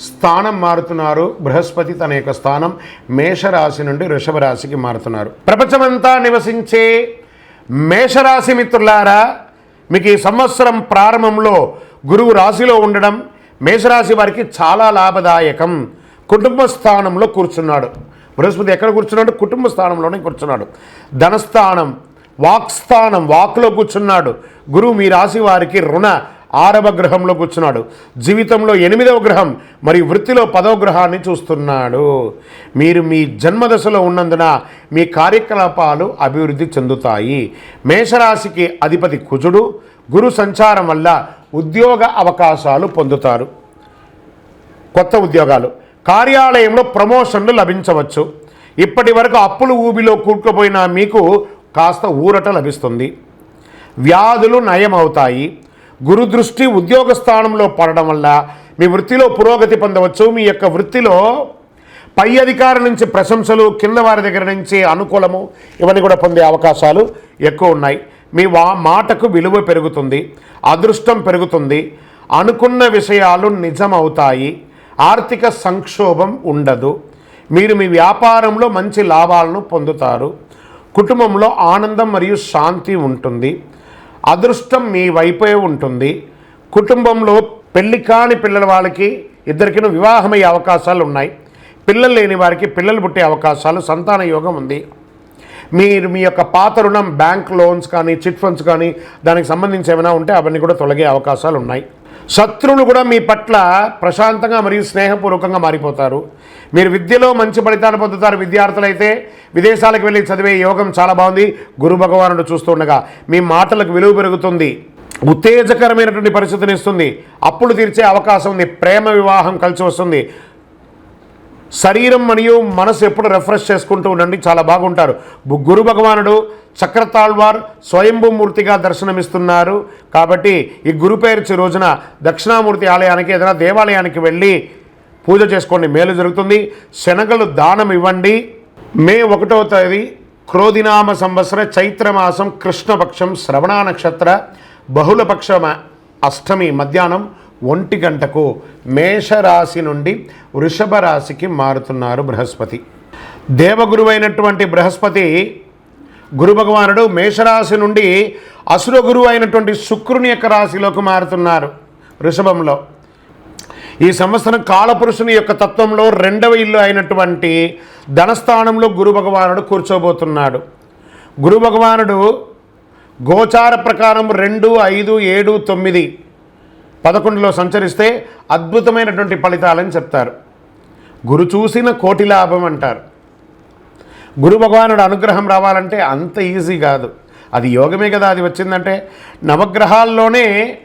స్థానం మారుతున్నారు. బృహస్పతి తన యొక్క స్థానం మేషరాశి నుండి వృషభరాశికి మారుతున్నారు. ప్రపంచమంతా నివసించే మేషరాశి మిత్రులారా మీకు ఈ సంవత్సరం ప్రారంభంలో గురువు రాశిలో ఉండడం మేషరాశి వారికి చాలా లాభదాయకం. కుటుంబ స్థానంలో కూర్చున్నాడు. బృహస్పతి ఎక్కడ కూర్చున్నాడు? కుటుంబ స్థానంలోనే కూర్చున్నాడు. ధనస్థానం వాక్స్థానం వాక్లో కూర్చున్నాడు. గురువు మీ రాశి వారికి రుణ ఆరవ గ్రహంలో కూర్చున్నాడు. జీవితంలో ఎనిమిదవ గ్రహం మరియు వృత్తిలో పదవ గ్రహాన్ని చూస్తున్నాడు. మీరు మీ జన్మదశలో ఉన్నందున మీ కార్యకలాపాలు అభివృద్ధి చెందుతాయి. మేషరాశికి అధిపతి కుజుడు గురు సంచారం వల్ల ఉద్యోగ అవకాశాలు పొందుతారు. కొత్త ఉద్యోగాలు. కార్యాలయంలో ప్రమోషన్లు లభించవచ్చు. ఇప్పటి వరకు అప్పులు ఊబిలో కూరుకుపోయిన మీకు కాస్త ఊరట లభిస్తుంది. వ్యాధులు నయమవుతాయి. గురుదృష్టి ఉద్యోగ స్థానంలో పడడం వల్ల మీ వృత్తిలో పురోగతి పొందవచ్చు. మీ యొక్క వృత్తిలో పై అధికారి నుంచి ప్రశంసలు కింద వారి దగ్గర నుంచి అనుకూలము ఇవన్నీ కూడా పొందే అవకాశాలు ఎక్కువ ఉన్నాయి. మీ వా మాటకు విలువ పెరుగుతుంది అదృష్టం పెరుగుతుంది అనుకున్న విషయాలు నిజమవుతాయి ఆర్థిక సంక్షోభం ఉండదు మీరు మీ వ్యాపారంలో మంచి లాభాలను పొందుతారు కుటుంబంలో ఆనందం మరియు శాంతి ఉంటుంది అదృష్టం మీ వైపే ఉంటుంది. కుటుంబంలో పెళ్ళి కాని పిల్లల వాళ్ళకి ఇద్దరికిను వివాహమయ్యే అవకాశాలు ఉన్నాయి పిల్లలు లేని వారికి పిల్లలు పుట్టే అవకాశాలు సంతాన యోగం ఉంది. మీరు మీ యొక్క పాత రుణం బ్యాంక్ లోన్స్ కానీ చిట్ ఫండ్స్ కానీ దానికి సంబంధించి ఏమైనా ఉంటే అవన్నీ కూడా తొలగే అవకాశాలు ఉన్నాయి. శత్రువులు కూడా మీ పట్ల ప్రశాంతంగా మరియు స్నేహపూర్వకంగా మారిపోతారు. మీరు విద్యలో మంచి ఫలితాలు పొందుతారు. విద్యార్థులైతే విదేశాలకు వెళ్ళి చదివే యోగం చాలా బాగుంది. గురు భగవానుడు చూస్తుండగా మీ మాటలకు విలువ పెరుగుతుంది. ఉత్తేజకరమైనటువంటి పరిస్థితిని ఇస్తుంది. అప్పులు తీర్చే అవకాశం ఉంది. ప్రేమ వివాహం కలిసి వస్తుంది. శరీరం మరియు మనసు ఎప్పుడు రిఫ్రెష్ చేసుకుంటూ ఉండండి. చాలా బాగుంటారు. గురు భగవానుడు చక్రతాళ్వార్ స్వయంభూమూర్తిగా దర్శనమిస్తున్నారు. కాబట్టి ఈ గురు పేర్చి రోజున దక్షిణామూర్తి ఆలయానికి ఏదైనా దేవాలయానికి వెళ్ళి పూజ చేసుకోండి. మేలు జరుగుతుంది. శనగలు దానం ఇవ్వండి. మే ఒకటవ తేదీ క్రోధినామ సంవత్సర చైత్రమాసం కృష్ణపక్షం శ్రవణ నక్షత్ర బహుళపక్ష అష్టమి మధ్యాహ్నం ఒంటి గంటకు మేషరాశి నుండి వృషభ రాశికి మారుతున్నారు బృహస్పతి. దేవగురువైనటువంటి బృహస్పతి గురు భగవానుడు మేషరాశి నుండి అసుర గురువు అయినటువంటి శుక్రుని యొక్క రాశిలోకి మారుతున్నారు వృషభంలో. ఈ సంవత్సరం కాలపురుషుని యొక్క తత్వంలో రెండవ ఇల్లు అయినటువంటి ధనస్థానంలో గురు భగవానుడు కూర్చోబోతున్నాడు. గురు భగవానుడు గోచార ప్రకారం రెండు ఐదు ఏడు తొమ్మిది పదకొండులో సంచరిస్తే అద్భుతమైనటువంటి ఫలితాలని చెప్తారు. గురు చూసిన కోటి లాభం అంటారు. గురు భగవానుడు అనుగ్రహం రావాలంటే అంత ఈజీ కాదు. అది యోగమే కదా అది వచ్చిందంటే. నవగ్రహాల్లోనే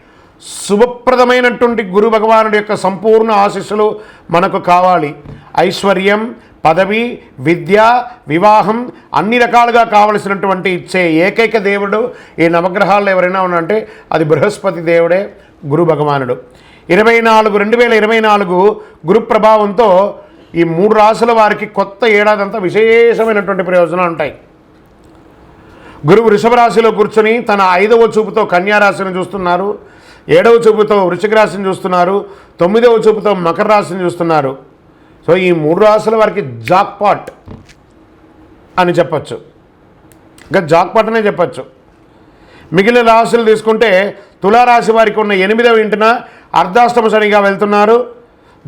శుభప్రదమైనటువంటి గురు భగవానుడి యొక్క సంపూర్ణ ఆశీస్సులు మనకు కావాలి. ఐశ్వర్యం పదవి విద్య వివాహం అన్ని రకాలుగా కావలసినటువంటి ఇచ్చే ఏకైక దేవుడు ఈ నవగ్రహాల్లో ఎవరైనా ఉన్నారంటే అది బృహస్పతి దేవుడే. గురు భగవానుడు. ఇరవై నాలుగు రెండు వేల ఇరవై నాలుగు గురు ప్రభావంతో ఈ మూడు రాసుల వారికి కొత్త ఏడాదంతా విశేషమైనటువంటి ప్రయోజనాలు ఉంటాయి. గురువు వృషభ రాశిలో కూర్చొని తన ఐదవ చూపుతో కన్యారాశిని చూస్తున్నారు ఏడవ చూపుతో వృషిక రాశిని చూస్తున్నారు తొమ్మిదవ చూపుతో మకర రాశిని చూస్తున్నారు. సో ఈ మూడు రాశుల వారికి జాక్పాట్ అని చెప్పచ్చు. ఇంకా జాక్పాట్ అనే చెప్పచ్చు. మిగిలిన రాశులు తీసుకుంటే తులారాశి వారికి ఉన్న ఎనిమిదవ ఇంటిన అర్ధాష్టమ శనిగా వెళ్తున్నారు.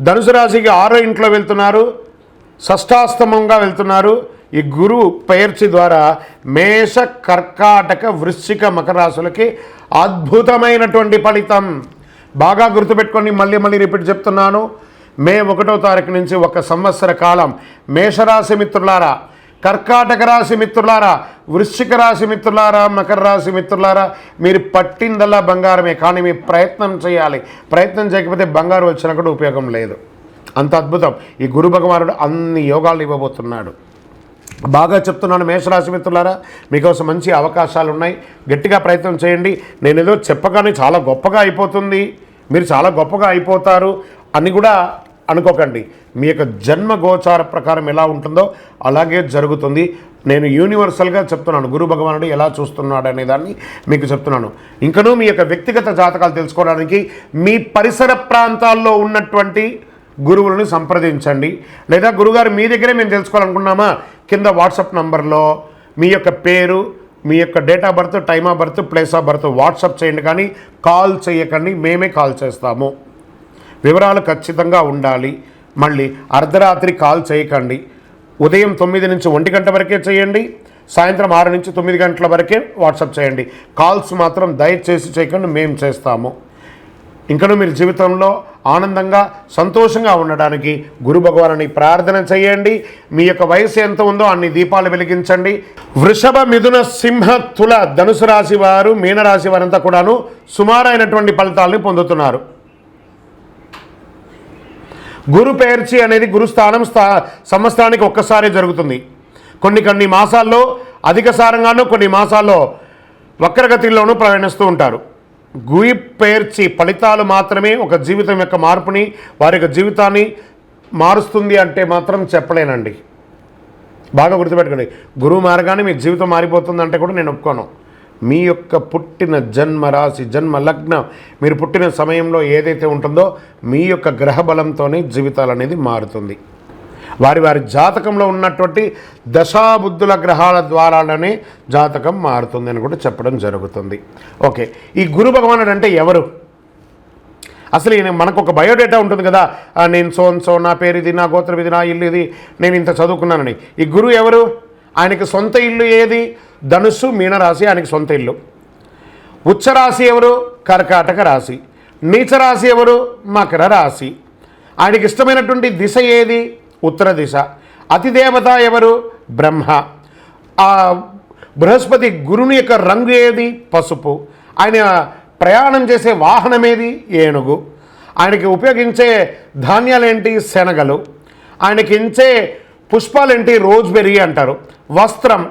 ధనుసు రాశికి ఆరో ఇంట్లో వెళ్తున్నారు. షష్టాస్తమంగా వెళ్తున్నారు. ఈ గురు పెయర్చి ద్వారా మేష కర్కాటక వృశ్చిక మకర రాశులకి అద్భుతమైనటువంటి ఫలితం. బాగా గుర్తుపెట్టుకొని మళ్ళీ మళ్ళీ రిపీట్ చెప్తున్నాను. మే ఒకటో తారీఖు నుంచి ఒక సంవత్సర కాలం మేషరాశి మిత్రులారా కర్కాటక రాశి మిత్రులారా వృశ్చిక రాశి మిత్రులారా మకర రాశి మిత్రులారా మీరు పట్టిందల్లా బంగారమే కానీ మీ ప్రయత్నం చేయాలి. ప్రయత్నం చేయకపోతే బంగారు వచ్చినప్పుడు కూడా ఉపయోగం లేదు. అంత అద్భుతం. ఈ గురు భగవానుడు అన్ని యోగాలు ఇవ్వబోతున్నాడు. బాగా చెప్తున్నాను మేషరాశి మిత్రులారా మీకోసం మంచి అవకాశాలు ఉన్నాయి గట్టిగా ప్రయత్నం చేయండి. నేను ఏదో చెప్పగానే చాలా గొప్పగా అయిపోతుంది. మీరు చాలా గొప్పగా అయిపోతారు అని కూడా అనుకోకండి. మీ యొక్క జన్మ గోచార ప్రకారం ఎలా ఉంటుందో అలాగే జరుగుతుంది. నేను యూనివర్సల్గా చెప్తున్నాను గురు భగవానుడు ఎలా చూస్తున్నాడు అనే దాన్ని మీకు చెప్తున్నాను. ఇంకనూ మీ యొక్క వ్యక్తిగత జాతకాలు తెలుసుకోవడానికి మీ పరిసర ప్రాంతాల్లో ఉన్నటువంటి గురువులను సంప్రదించండి. లేదా గురుగారు మీ దగ్గరే మేము తెలుసుకోవాలనుకున్నామా? కింద వాట్సాప్ నంబర్లో మీ యొక్క పేరు మీ యొక్క date of birth time of birth place of birth WhatsApp చేయండి కానీ కాల్ చేయకండి. మేమే కాల్ చేస్తాము. వివరాలు ఖచ్చితంగా ఉండాలి. మళ్ళీ అర్ధరాత్రి కాల్ చేయకండి. ఉదయం తొమ్మిది నుంచి ఒంటి గంట వరకే చేయండి. సాయంత్రం ఆరు నుంచి తొమ్మిది గంటల వరకే వాట్సాప్ చేయండి. కాల్స్ మాత్రం దయచేసి చేయకండి. మేము చేస్తాము. ఇంకనూ మీరు జీవితంలో ఆనందంగా సంతోషంగా ఉండడానికి గురు భగవానుని ప్రార్థన చేయండి. మీ యొక్క వయసు ఎంత ఉందో అన్ని దీపాలు వెలిగించండి. వృషభ మిథున సింహ తుల ధనుసు రాశి వారు మీనరాశి వారంతా కూడాను సుమారైనటువంటి ఫలితాలను పొందుతున్నారు. గురు పేర్చి అనేది గురుస్థానం స్థా సంవత్సరానికి ఒక్కసారే జరుగుతుంది. కొన్ని కొన్ని మాసాల్లో అధిక సారంగానూ కొన్ని మాసాల్లో వక్రగతిలోనూ ప్రయాణిస్తూ ఉంటారు. గురి పేర్చి ఫలితాలు మాత్రమే ఒక జీవితం యొక్క మార్పుని వారి యొక్క జీవితాన్ని మారుస్తుంది అంటే మాత్రం చెప్పలేనండి. బాగా గుర్తుపెట్టుకోండి. గురువు మారగానే మీ జీవితం మారిపోతుందంటే కూడా నేను ఒప్పుకోను. మీ యొక్క పుట్టిన జన్మ రాశి జన్మ లగ్నం మీరు పుట్టిన సమయంలో ఏదైతే ఉంటుందో మీ యొక్క గ్రహ బలంతోనే జీవితాలు అనేది మారుతుంది. వారి వారి జాతకంలో ఉన్నటువంటి దశాబుద్ధుల గ్రహాల ద్వారానే జాతకం మారుతుంది అని కూడా చెప్పడం జరుగుతుంది. ఓకే ఈ గురు భగవానుడు అంటే ఎవరు? అసలు ఈయన మనకు ఒక బయోడేటా ఉంటుంది కదా నేను సోన్ సో నా పేరు ఇది నా గోత్రం ఇది నా ఇల్లు ఇది నేను ఇంత చదువుకున్నానని. ఈ గురువు ఎవరు? ఆయనకి సొంత ఇల్లు ఏది? ధనుస్సు మీనరాశి ఆయనకి సొంత ఇల్లు. ఉచ్చరాశి ఎవరు? కర్కాటక రాశి. నీచరాశి ఎవరు? మకర రాశి. ఆయనకి ఇష్టమైనటువంటి దిశ ఏది? ఉత్తర దిశ. అతిదేవత ఎవరు? బ్రహ్మ. ఆ బృహస్పతి గురుని యొక్క రంగు ఏది? పసుపు. ఆయన ప్రయాణం చేసే వాహనం ఏది? ఏనుగు. ఆయనకి ఉపయోగించే ధాన్యాలేంటి? శనగలు. ఆయనకి ఇచ్చే పుష్పాలేంటి? రోజ్బెర్రీ అంటారు. వస్త్రం.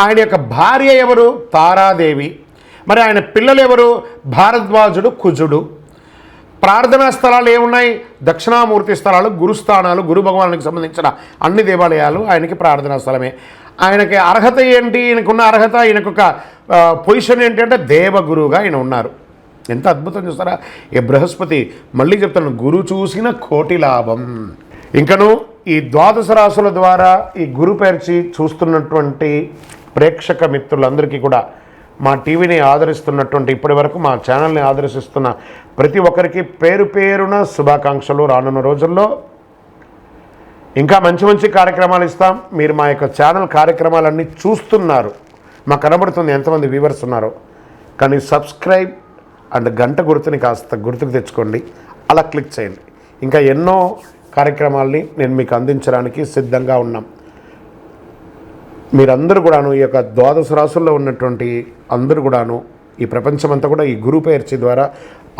ఆయన యొక్క భార్య ఎవరు? తారాదేవి. మరి ఆయన పిల్లలు ఎవరు? భారద్వాజుడు కుజుడు. ప్రార్థనా స్థలాలు ఏమున్నాయి? దక్షిణామూర్తి స్థలాలు గురుస్థానాలు గురు భగవానికి సంబంధించిన అన్ని దేవాలయాలు ఆయనకి ప్రార్థనా స్థలమే. ఆయనకి అర్హత ఏంటి? ఈయనకున్న అర్హత ఈయనకు ఒక పొజిషన్ ఏంటంటే దేవగురువుగా ఆయన ఉన్నారు. ఎంత అద్భుతం చూస్తారా? ఈ బృహస్పతి మళ్ళీ చెప్తాను గురు చూసిన కోటి లాభం. ఇంకను ఈ ద్వాదశ రాశుల ద్వారా ఈ గురు పేర్చి చూస్తున్నటువంటి ప్రేక్షక మిత్రులందరికీ కూడా మా టీవీని ఆదరిస్తున్నటువంటి ఇప్పటి వరకు మా ఛానల్ని ఆదర్శిస్తున్న ప్రతి ఒక్కరికి పేరు పేరున శుభాకాంక్షలు రానున్న రోజుల్లో. ఇంకా మంచి మంచి కార్యక్రమాలు ఇస్తాం. మీరు మా యొక్క ఛానల్ కార్యక్రమాలన్నీ చూస్తున్నారు. మాకు కనబడుతుంది ఎంతమంది వ్యూవర్స్ ఉన్నారో. కానీ సబ్స్క్రైబ్ అండ్ గంట గుర్తుని కాస్త గుర్తుకు తెచ్చుకోండి. అలా క్లిక్ చేయండి. ఇంకా ఎన్నో కార్యక్రమాల్ని నేను మీకు అందించడానికి సిద్ధంగా ఉన్నాం. మీరందరూ కూడాను ఈ యొక్క ద్వాదశ రాసుల్లో ఉన్నటువంటి అందరూ కూడాను ఈ ప్రపంచమంతా కూడా ఈ గురు పేర్చి ద్వారా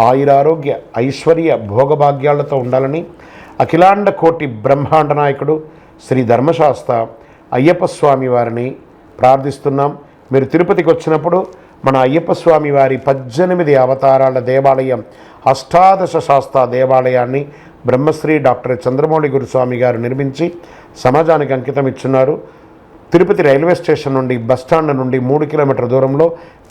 ఆయురారోగ్య ఐశ్వర్య భోగభాగ్యాలతో ఉండాలని అఖిలాండ కోటి బ్రహ్మాండ నాయకుడు శ్రీ ధర్మశాస్త్ర అయ్యప్ప స్వామి వారిని ప్రార్థిస్తున్నాం. మీరు తిరుపతికి వచ్చినప్పుడు మన అయ్యప్ప స్వామి వారి పద్దెనిమిది అవతారాల దేవాలయం అష్టాదశ శాస్త్ర దేవాలయాన్ని బ్రహ్మశ్రీ డాక్టర్ చంద్రమౌళి గురుస్వామి గారు నిర్మించి సమాజానికి అంకితం ఇచ్చున్నారు. తిరుపతి రైల్వే స్టేషన్ నుండి బస్టాండ్ నుండి మూడు కిలోమీటర్ల దూరంలో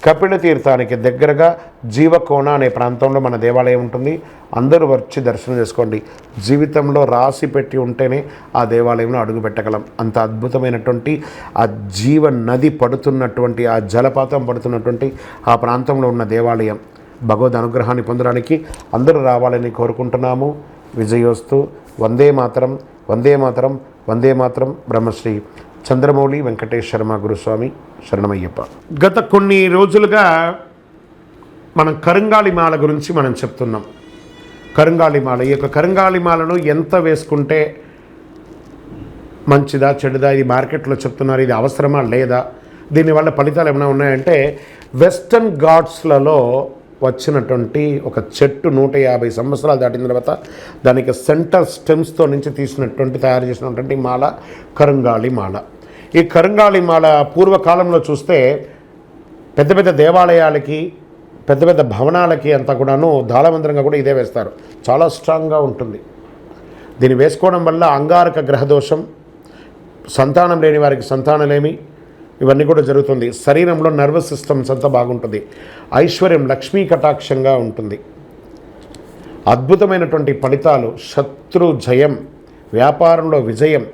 కపిల తీర్థానికి దగ్గరగా జీవకోన అనే ప్రాంతంలో మన దేవాలయం ఉంటుంది. అందరూ వచ్చి దర్శనం చేసుకోండి. జీవితంలో రాసి పెట్టి ఉంటేనే ఆ దేవాలయంలో అడుగు పెట్టగలం అంత అద్భుతమైనటువంటి ఆ జీవ నది పడుతున్నటువంటి ఆ జలపాతం పడుతున్నటువంటి ఆ ప్రాంతంలో ఉన్న దేవాలయం. భగవద్ అనుగ్రహాన్ని పొందడానికి అందరూ రావాలని కోరుకుంటున్నాము. విజయోస్తు. వందే మాతరం. వందే మాతరం. వందే మాతరం. బ్రహ్మశ్రీ. చంద్రమౌళి వెంకటేష్ శర్మ గురుస్వామి శరణమయ్యప్ప. గత కొన్ని రోజులుగా మనం కరుంగాళిమాల గురించి మనం చెప్తున్నాం. కరుంగాళిమాల ఈ యొక్క కరుంగాళిమాలను ఎంత వేసుకుంటే మంచిదా చెడుదా ఇది మార్కెట్లో చెప్తున్నారు ఇది అవసరమా లేదా దీనివల్ల ఫలితాలు ఏమైనా ఉన్నాయంటే వెస్టర్న్ ఘాట్స్లలో వచ్చినటువంటి ఒక చెట్టు నూట యాభై సంవత్సరాలు దాటిన తర్వాత దానికి సెంటర్ స్టెమ్స్తో నుంచి తీసినటువంటి తయారు చేసినటువంటి మాల కరుంగాళి మాల. ఈ కరుంగాళి మాల పూర్వకాలంలో చూస్తే పెద్ద పెద్ద దేవాలయాలకి పెద్ద పెద్ద భవనాలకి అంతా కూడాను దాళమంత్రంగా కూడా ఇదే వేస్తారు. చాలా స్ట్రాంగ్గా ఉంటుంది. దీన్ని వేసుకోవడం వల్ల అంగారక గ్రహదోషం సంతానం లేని వారికి సంతానలేమి ఇవన్నీ కూడా జరుగుతుంది. శరీరంలో నర్వస్ సిస్టమ్స్ అంతా బాగుంటుంది. ఐశ్వర్యం లక్ష్మీ కటాక్షంగా ఉంటుంది. అద్భుతమైనటువంటి ఫలితాలు. శత్రు జయం వ్యాపారంలో విజయం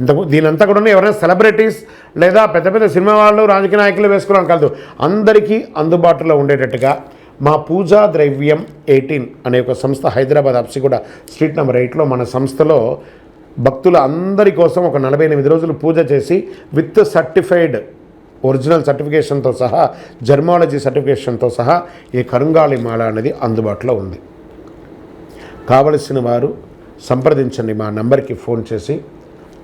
ఇంతకు దీనంతా కూడా ఎవరైనా సెలబ్రిటీస్ లేదా పెద్ద పెద్ద సినిమా వాళ్ళు రాజకీయ నాయకులు వేసుకోవడం కాదు. అందరికీ అందుబాటులో ఉండేటట్టుగా మా పూజా ద్రవ్యం ఎయిటీన్ అనే ఒక సంస్థ హైదరాబాద్ అప్సి కూడా స్ట్రీట్ నెంబర్ ఎయిట్లో మన సంస్థలో భక్తుల అందరి కోసం ఒక నలభై ఎనిమిది రోజులు పూజ చేసి విత్ సర్టిఫైడ్ ఒరిజినల్ సర్టిఫికేషన్తో సహా జర్మాలజీ సర్టిఫికేషన్తో సహా ఈ కరుంగాళి మాల అనేది అందుబాటులో ఉంది. కావలసిన వారు సంప్రదించండి మా నంబర్కి ఫోన్ చేసి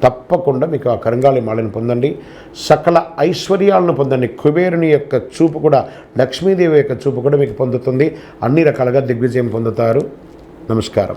తప్పకుండా మీకు ఆ కరంగాళి మాలను పొందండి. సకల ఐశ్వర్యాలను పొందండి. కుబేరుని యొక్క చూపు కూడా లక్ష్మీదేవి యొక్క చూపు కూడా మీకు పొందుతుంది. అన్ని రకాలుగా దిగ్విజయం పొందుతారు. నమస్కారం.